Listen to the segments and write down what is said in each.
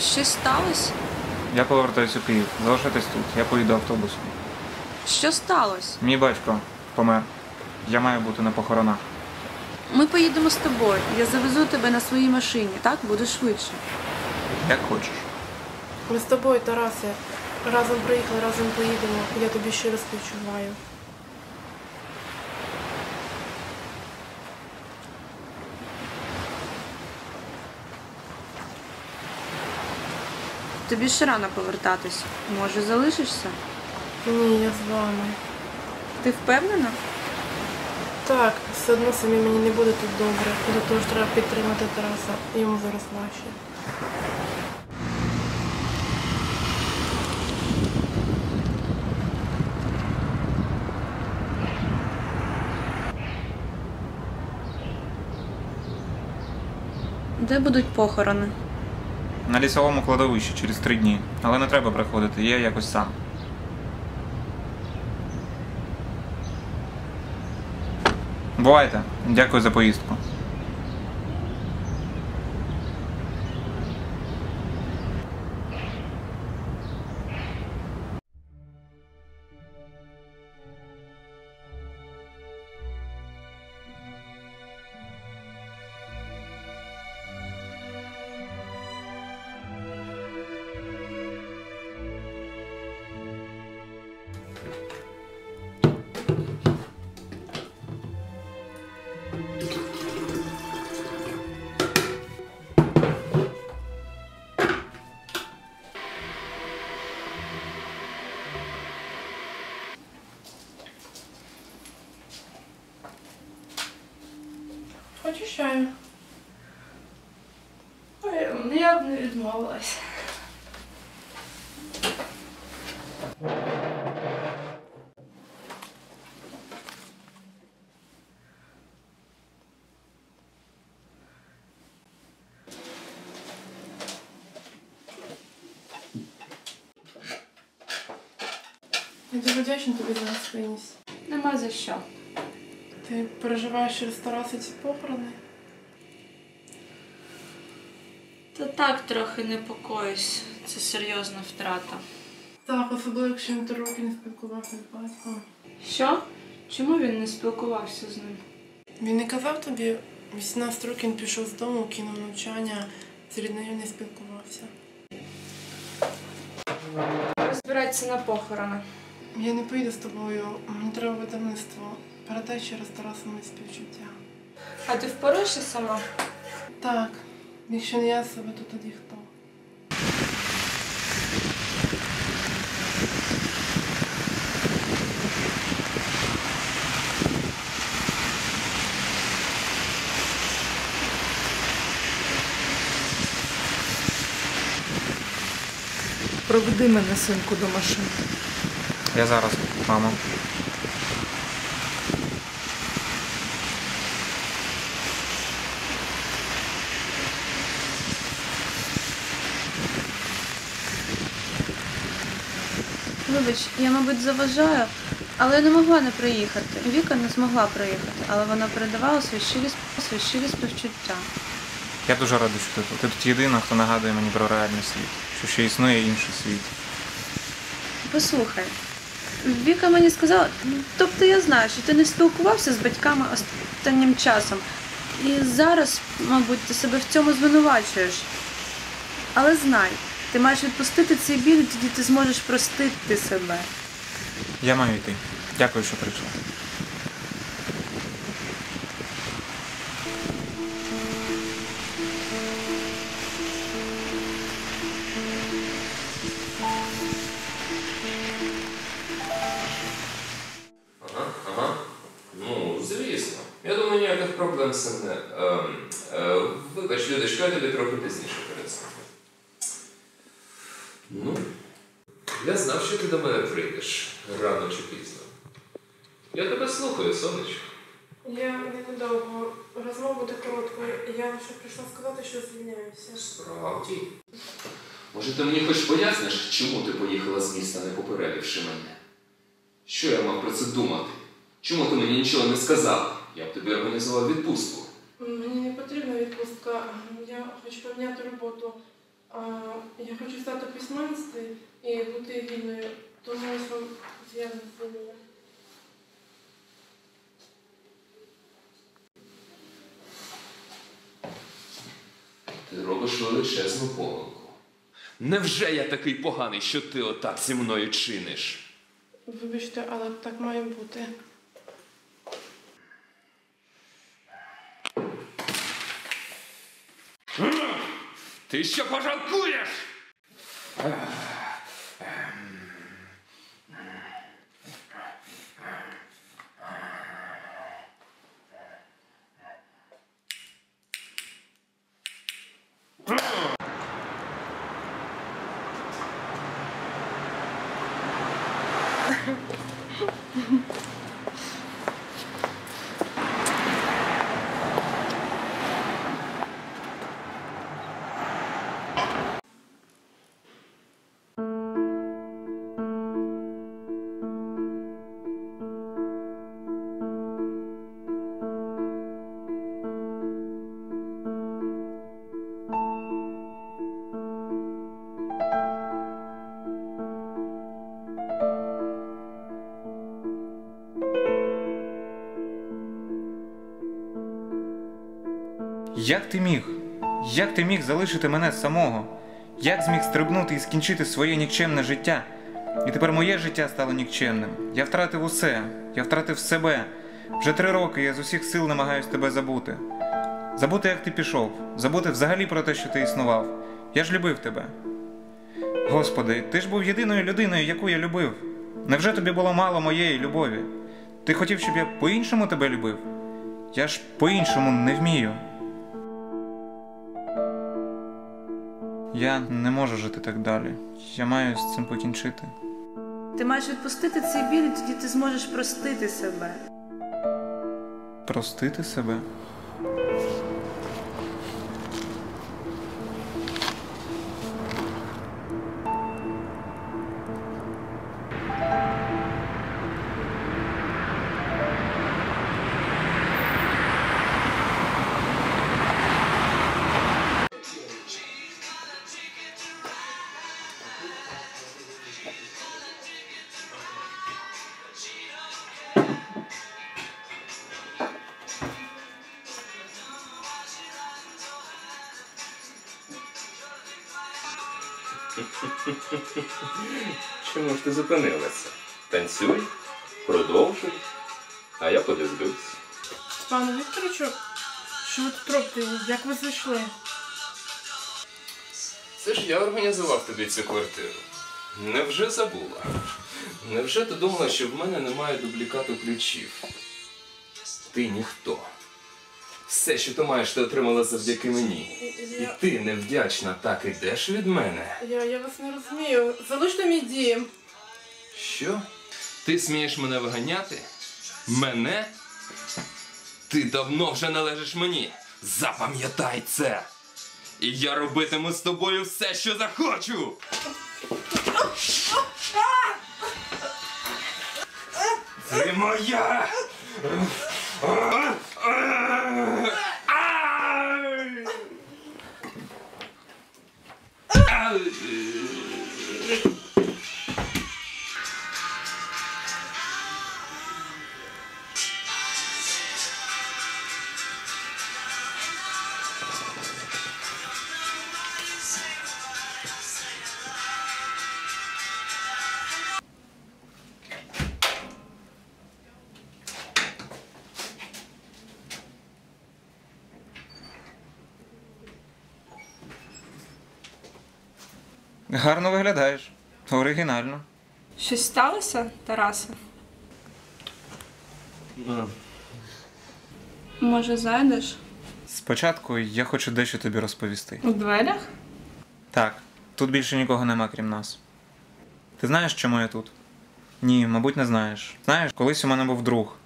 Щось сталося? Я повертаюся у Київ. Залишайтесь тут, я поїду автобусом. Що сталося? Мій батько помер. Я маю бути на похоронах. Ми поїдемо з тобою. Я завезу тебе на своїй машині. Так буде швидше. Як хочеш. Ми з тобою, Тарасе, разом приїхали, разом поїдемо. Я тобі щиро співчуваю. Тобі ще рано повертатись. Може, залишишся? Ні, я з вами. Ти впевнена? Так, все одно самі мені не буде тут добре. До того ж треба підтримати Тараса. Йому зараз важче. Де будуть похорони? На лісовому кладовищі через три дні. Але не треба приходити, я якось сам. Бувайте. Дякую за поїздку. Ой, я б не відмовилась. Я дуже вдячна тобі за гостинність. Нема за що. Ти переживаєш через Тараса ці похорони? Та так трохи непокоюсь. Це серйозна втрата. Так, особливо, якщо він три роки не спілкувався з батьком. Що? Чому він не спілкувався з ним? Він не казав тобі, 18 років він пішов з дому, кинув навчання, з ріднею не спілкувався. Розбиратися на похорони. Я не поїду з тобою, мені треба видавництво. Передай через Тараса мої співчуття. А ти впораєшся сама? Так, якщо не я себе, то тоді хто? Проведи мене, синку, до машини. Я зараз, мамо. Вибач, я, мабуть, заважаю, але я не могла не приїхати. Віка не змогла приїхати, але вона передавала свої щирі, свої щирі співчуття. Я дуже радий, що ти тут. Ти тут єдина, хто нагадує мені про реальний світ, що ще існує інший світ. Послухай, Віка мені сказала, тобто я знаю, що ти не спілкувався з батьками останнім часом. І зараз, мабуть, ти себе в цьому звинувачуєш. Але знай, ти маєш відпустити цей біль, і тоді ти зможеш простити себе. Я маю йти. Дякую, що прийшла. Ага, ага. Ну, звісно. Я думаю, ніяких проблем з цим не. Ем, е, вибач, Людочка, я тобі трохи пізніше перезвоню. Ну, я знав, що ти до мене прийдеш рано чи пізно. Я тебе слухаю, сонечко. Я ненадовго. Розмова буде короткою. Я лише прийшла сказати, що звільняюся. Справді. Може, ти мені хоч поясниш, чому ти поїхала з міста, не попередивши мене? Що я мав про це думати? Чому ти мені нічого не сказав? Я б тобі організував відпустку. Мені не потрібна відпустка. Я хочу поміняти роботу. Я хочу стати у письменстві і бути вільною, тому ось вам з'явне звільнення. Ти робиш величезну помилку. Невже я такий поганий, що ти отак зі мною чиниш? Вибачте, але так має бути. Ти ще пожалкуєш? Як ти міг? Як ти міг залишити мене самого? Як зміг стрибнути і скінчити своє нікчемне життя? І тепер моє життя стало нікчемним. Я втратив усе, я втратив себе. Вже три роки я з усіх сил намагаюсь тебе забути. Забути, як ти пішов, забути взагалі про те, що ти існував. Я ж любив тебе. Господи, ти ж був єдиною людиною, яку я любив. Невже тобі було мало моєї любові? Ти хотів, щоб я по-іншому тебе любив? Я ж по-іншому не вмію. Я не можу жити так далі. Я маю з цим покінчити. Ти маєш відпустити цей біль, і тоді ти зможеш простити себе. Простити себе. Чому ж ти зупинилася? Танцюй, продовжуй, а я подивлюсь. Пане Вікторовичу, що ви тут робите? Як ви зайшли? Це ж я організував тобі цю квартиру. Невже забула? Невже ти думала, що в мене немає дублікату ключів? Ти ніхто. Все, що ти маєш, ти отримала завдяки мені. І Я, ти невдячна так ідеш від мене. я, я вас не розумію. Залиште мій дім. Що? Ти смієш мене виганяти? Мене? Ти давно вже належиш мені. Запам'ятай це. І я робитиму з тобою все, що захочу. Ти моя. Гарно виглядаєш. Оригінально. Щось сталося, Тарасе? Може, зайдеш? Спочатку я хочу дещо тобі розповісти. У дверях? Так, тут більше нікого нема, крім нас. Ти знаєш, чому я тут? Ні, мабуть, не знаєш. Знаєш, колись у мене був друг.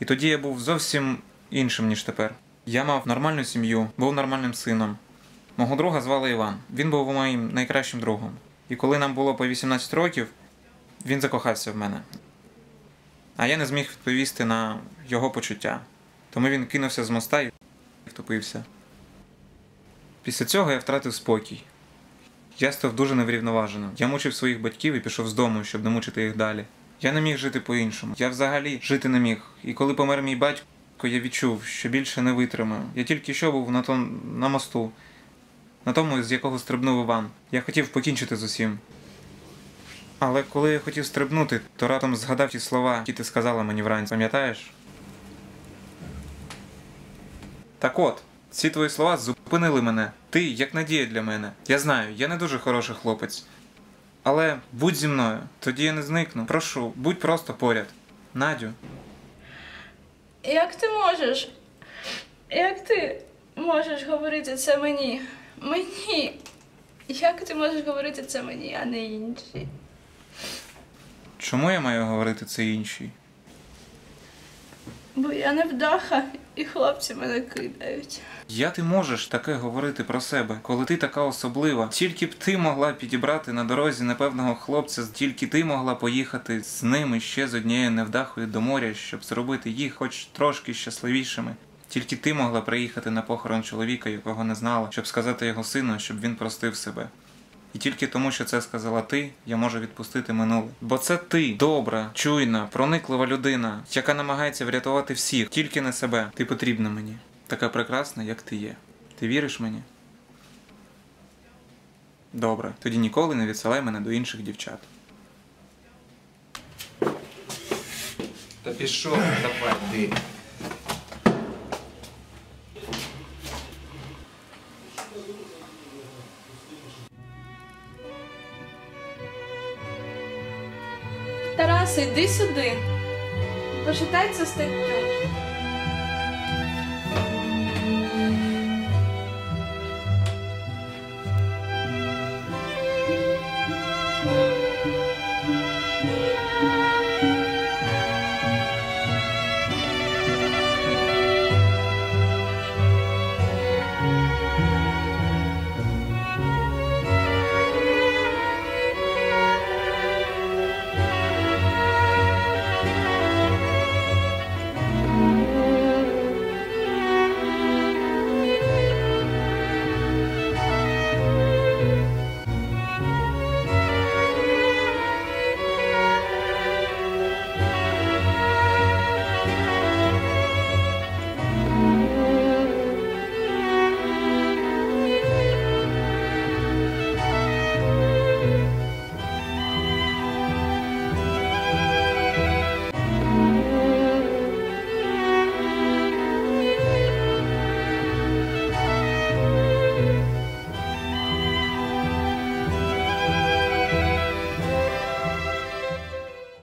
І тоді я був зовсім іншим, ніж тепер. Я мав нормальну сім'ю, був нормальним сином. Мого друга звали Іван. Він був моїм найкращим другом. І коли нам було по 18 років, він закохався в мене. А я не зміг відповісти на його почуття. Тому він кинувся з моста і втопився. Після цього я втратив спокій. Я став дуже неврівноваженим. Я мучив своїх батьків і пішов з дому, щоб не мучити їх далі. Я не міг жити по-іншому. Я взагалі жити не міг. І коли помер мій батько, я відчув, що більше не витримаю. Я тільки що був на, том, на мосту, на тому, з якого стрибнув Іван. Я хотів покінчити з усім. Але коли я хотів стрибнути, то раптом згадав ті слова, які ти сказала мені вранці. Пам'ятаєш? Так от, ці твої слова зупинили мене. Ти як надія для мене. Я знаю, я не дуже хороший хлопець. Але будь зі мною, тоді я не зникну. Прошу, будь просто поряд. Надю, Як ти можеш? Як ти можеш говорити це мені? Мені. Як ти можеш говорити це мені, а не інші? чому я маю говорити це іншій? Бо я невдаха, і хлопці мене кидають. Як ти можеш таке говорити про себе, коли ти така особлива? Тільки б ти могла підібрати на дорозі непевного хлопця, тільки ти могла поїхати з ними ще з однією невдахою до моря, щоб зробити їх хоч трошки щасливішими. Тільки ти могла приїхати на похорон чоловіка, якого не знала, щоб сказати його сину, щоб він простив себе. І тільки тому, що це сказала ти, я можу відпустити минуле. Бо це ти добра, чуйна, прониклива людина, яка намагається врятувати всіх, тільки не себе. Ти потрібна мені, така прекрасна, як ти є. Ти віриш мені? Добре, тоді ніколи не відсилай мене до інших дівчат. Та пішов, давай ти. Сиди сюди. Почитай цю статтю.